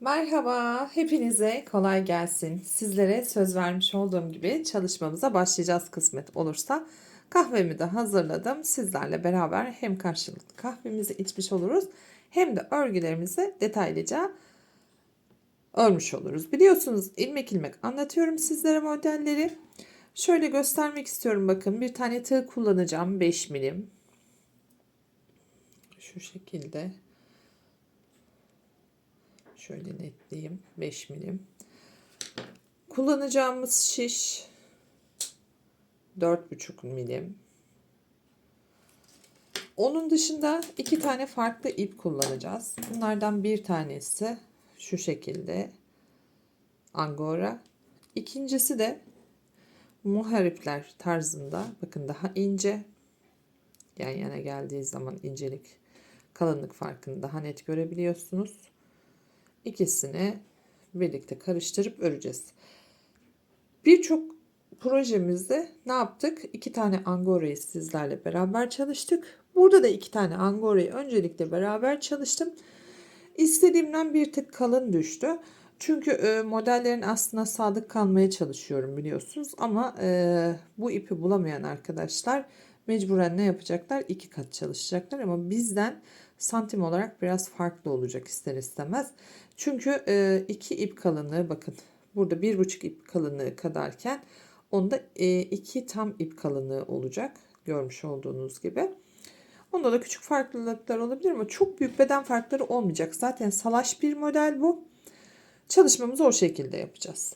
Merhaba, hepinize kolay gelsin. Sizlere söz vermiş olduğum gibi çalışmamıza başlayacağız kısmet olursa. Kahvemi de hazırladım. Sizlerle beraber hem karşılıklı kahvemizi içmiş oluruz hem de örgülerimizi detaylıca örmüş oluruz. Biliyorsunuz ilmek ilmek anlatıyorum sizlere modelleri. Şöyle göstermek istiyorum bakın. Bir tane tığ kullanacağım 5 milim. Şu şekilde. Şöyle netleyeyim. 5 milim. Kullanacağımız şiş 4,5 milim. Onun dışında iki tane farklı ip kullanacağız. Bunlardan bir tanesi şu şekilde angora. İkincisi de muharipler tarzında. Bakın daha ince. Yan yana geldiği zaman incelik kalınlık farkını daha net görebiliyorsunuz. İkisini birlikte karıştırıp öreceğiz. Birçok projemizde ne yaptık? İki tane angorayı sizlerle beraber çalıştık. Burada da iki tane angorayı öncelikle beraber çalıştım. İstediğimden bir tık kalın düştü. Çünkü e, modellerin aslında sadık kalmaya çalışıyorum biliyorsunuz. Ama e, bu ipi bulamayan arkadaşlar mecburen ne yapacaklar? İki kat çalışacaklar ama bizden santim olarak biraz farklı olacak ister istemez. Çünkü e, iki ip kalınlığı bakın burada bir buçuk ip kalınlığı kadarken onda e, iki tam ip kalınlığı olacak görmüş olduğunuz gibi. Onda da küçük farklılıklar olabilir ama çok büyük beden farkları olmayacak. Zaten salaş bir model bu. Çalışmamızı o şekilde yapacağız.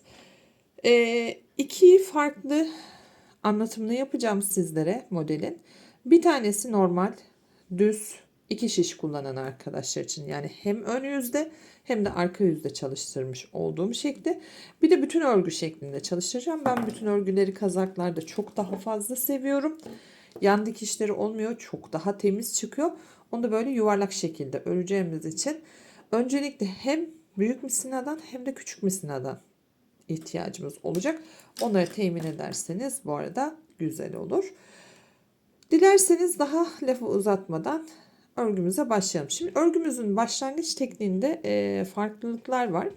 E, iki farklı anlatımını yapacağım sizlere modelin. Bir tanesi normal düz iki şiş kullanan arkadaşlar için yani hem ön yüzde hem de arka yüzde çalıştırmış olduğum şekli. Bir de bütün örgü şeklinde çalıştıracağım. Ben bütün örgüleri kazaklarda çok daha fazla seviyorum. Yan dikişleri olmuyor. Çok daha temiz çıkıyor. Onu da böyle yuvarlak şekilde öreceğimiz için öncelikle hem büyük misinadan hem de küçük misinadan ihtiyacımız olacak. Onları temin ederseniz bu arada güzel olur. Dilerseniz daha lafı uzatmadan örgümüze başlayalım. Şimdi örgümüzün başlangıç tekniğinde e, farklılıklar var.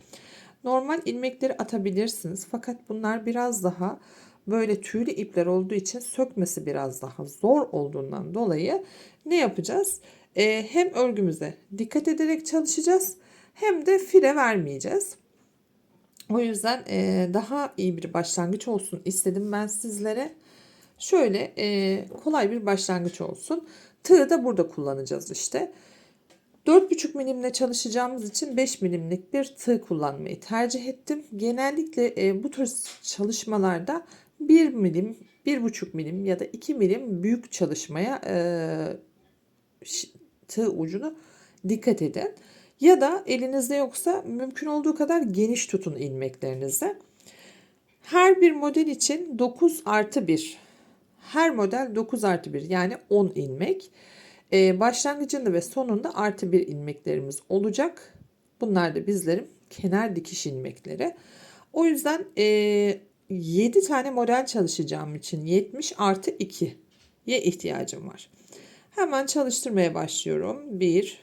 Normal ilmekleri atabilirsiniz fakat bunlar biraz daha böyle tüylü ipler olduğu için sökmesi biraz daha zor olduğundan dolayı ne yapacağız? E, hem örgümüze dikkat ederek çalışacağız hem de file vermeyeceğiz. O yüzden e, daha iyi bir başlangıç olsun istedim ben sizlere. Şöyle e, kolay bir başlangıç olsun. Tığı da burada kullanacağız işte. 4,5 milimle çalışacağımız için 5 milimlik bir tığ kullanmayı tercih ettim. Genellikle e, bu tür çalışmalarda 1 milim, 1,5 milim ya da 2 milim büyük çalışmaya e, tığ ucunu dikkat edin. Ya da elinizde yoksa mümkün olduğu kadar geniş tutun ilmeklerinizi. Her bir model için 9 artı 1 her model 9 artı 1 yani 10 ilmek. Ee, başlangıcında ve sonunda artı 1 ilmeklerimiz olacak. Bunlar da bizlerin kenar dikiş ilmekleri. O yüzden e, 7 tane model çalışacağım için 70 artı 2'ye ihtiyacım var. Hemen çalıştırmaya başlıyorum. 1,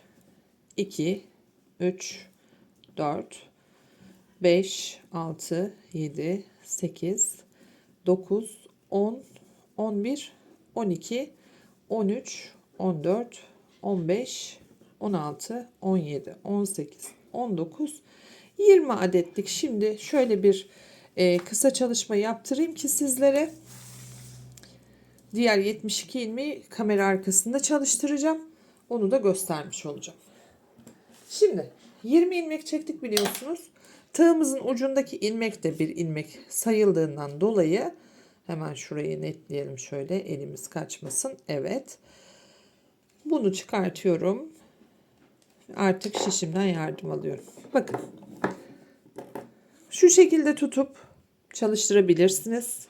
2, 3, 4, 5, 6, 7, 8, 9, 10, 11, 12, 13, 14, 15, 16, 17, 18, 19, 20 adetlik. Şimdi şöyle bir e, kısa çalışma yaptırayım ki sizlere diğer 72 ilmeği kamera arkasında çalıştıracağım. Onu da göstermiş olacağım. Şimdi 20 ilmek çektik biliyorsunuz. Tığımızın ucundaki ilmek de bir ilmek sayıldığından dolayı Hemen şurayı netleyelim şöyle elimiz kaçmasın. Evet. Bunu çıkartıyorum. Artık şişimden yardım alıyorum. Bakın. Şu şekilde tutup çalıştırabilirsiniz.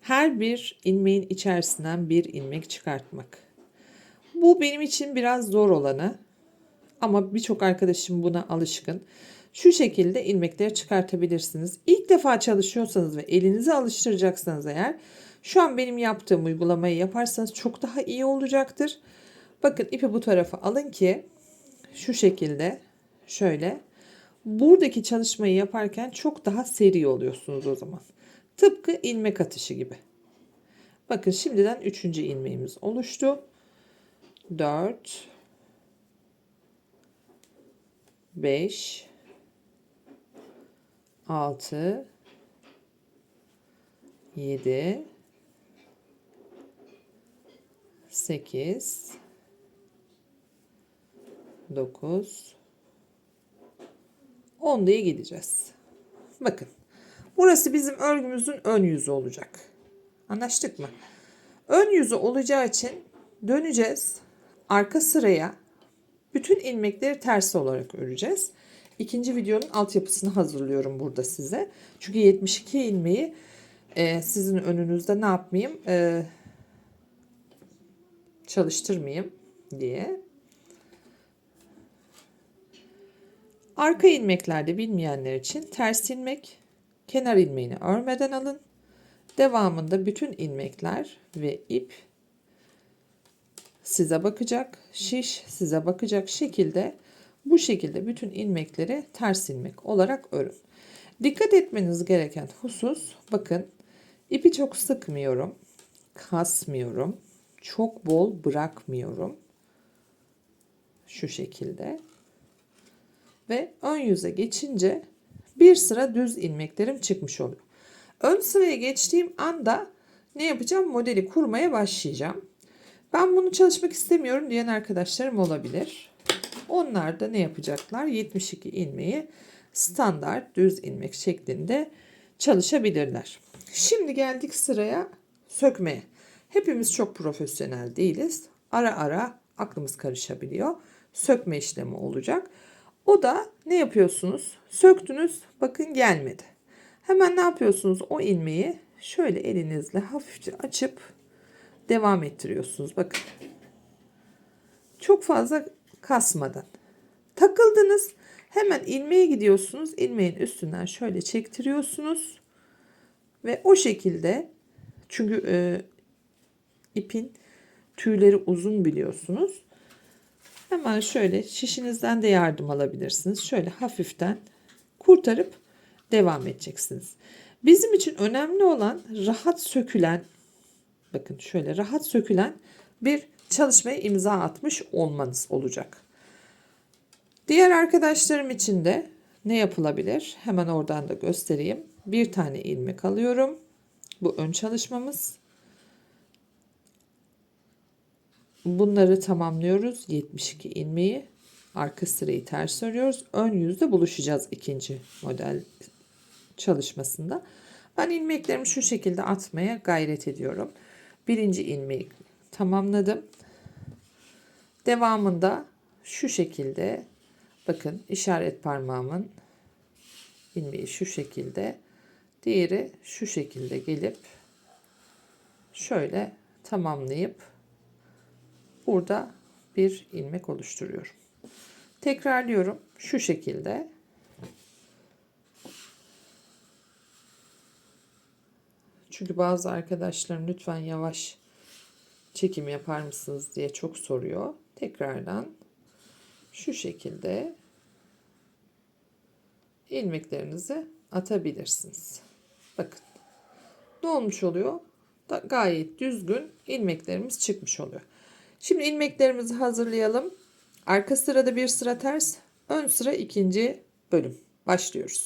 Her bir ilmeğin içerisinden bir ilmek çıkartmak. Bu benim için biraz zor olanı. Ama birçok arkadaşım buna alışkın. Şu şekilde ilmekleri çıkartabilirsiniz. İlk defa çalışıyorsanız ve elinizi alıştıracaksanız eğer şu an benim yaptığım uygulamayı yaparsanız çok daha iyi olacaktır. Bakın ipi bu tarafa alın ki şu şekilde şöyle buradaki çalışmayı yaparken çok daha seri oluyorsunuz o zaman. Tıpkı ilmek atışı gibi. Bakın şimdiden üçüncü ilmeğimiz oluştu. 4 5 6 7 8 9 10 diye gideceğiz. Bakın. Burası bizim örgümüzün ön yüzü olacak. Anlaştık mı? Ön yüzü olacağı için döneceğiz. Arka sıraya bütün ilmekleri ters olarak öreceğiz. İkinci videonun altyapısını hazırlıyorum burada size. Çünkü 72 ilmeği e, sizin önünüzde ne yapmayayım? E, çalıştırmayayım diye. Arka ilmeklerde bilmeyenler için ters ilmek, kenar ilmeğini örmeden alın. Devamında bütün ilmekler ve ip size bakacak, şiş size bakacak şekilde bu şekilde bütün ilmekleri ters ilmek olarak örün. Dikkat etmeniz gereken husus bakın ipi çok sıkmıyorum, kasmıyorum, çok bol bırakmıyorum. Şu şekilde. Ve ön yüze geçince bir sıra düz ilmeklerim çıkmış oluyor. Ön sıraya geçtiğim anda ne yapacağım? Modeli kurmaya başlayacağım. Ben bunu çalışmak istemiyorum diyen arkadaşlarım olabilir. Onlar da ne yapacaklar? 72 ilmeği standart düz ilmek şeklinde çalışabilirler. Şimdi geldik sıraya sökmeye. Hepimiz çok profesyonel değiliz. Ara ara aklımız karışabiliyor. Sökme işlemi olacak. O da ne yapıyorsunuz? Söktünüz, bakın gelmedi. Hemen ne yapıyorsunuz? O ilmeği şöyle elinizle hafifçe açıp devam ettiriyorsunuz. Bakın. Çok fazla kasmadan. Takıldınız. Hemen ilmeğe gidiyorsunuz. İlmeğin üstünden şöyle çektiriyorsunuz. Ve o şekilde çünkü e, ipin tüyleri uzun biliyorsunuz. Hemen şöyle şişinizden de yardım alabilirsiniz. Şöyle hafiften kurtarıp devam edeceksiniz. Bizim için önemli olan rahat sökülen bakın şöyle rahat sökülen bir çalışmaya imza atmış olmanız olacak. Diğer arkadaşlarım için de ne yapılabilir? Hemen oradan da göstereyim. Bir tane ilmek alıyorum. Bu ön çalışmamız. Bunları tamamlıyoruz. 72 ilmeği. Arka sırayı ters örüyoruz. Ön yüzde buluşacağız ikinci model çalışmasında. Ben ilmeklerimi şu şekilde atmaya gayret ediyorum. Birinci ilmeği tamamladım. Devamında şu şekilde bakın işaret parmağımın ilmeği şu şekilde diğeri şu şekilde gelip şöyle tamamlayıp burada bir ilmek oluşturuyorum. Tekrarlıyorum şu şekilde Çünkü bazı arkadaşlarım lütfen yavaş çekim yapar mısınız diye çok soruyor. Tekrardan şu şekilde ilmeklerinizi atabilirsiniz. Bakın ne olmuş oluyor? Da gayet düzgün ilmeklerimiz çıkmış oluyor. Şimdi ilmeklerimizi hazırlayalım. Arka sırada bir sıra ters, ön sıra ikinci bölüm. Başlıyoruz.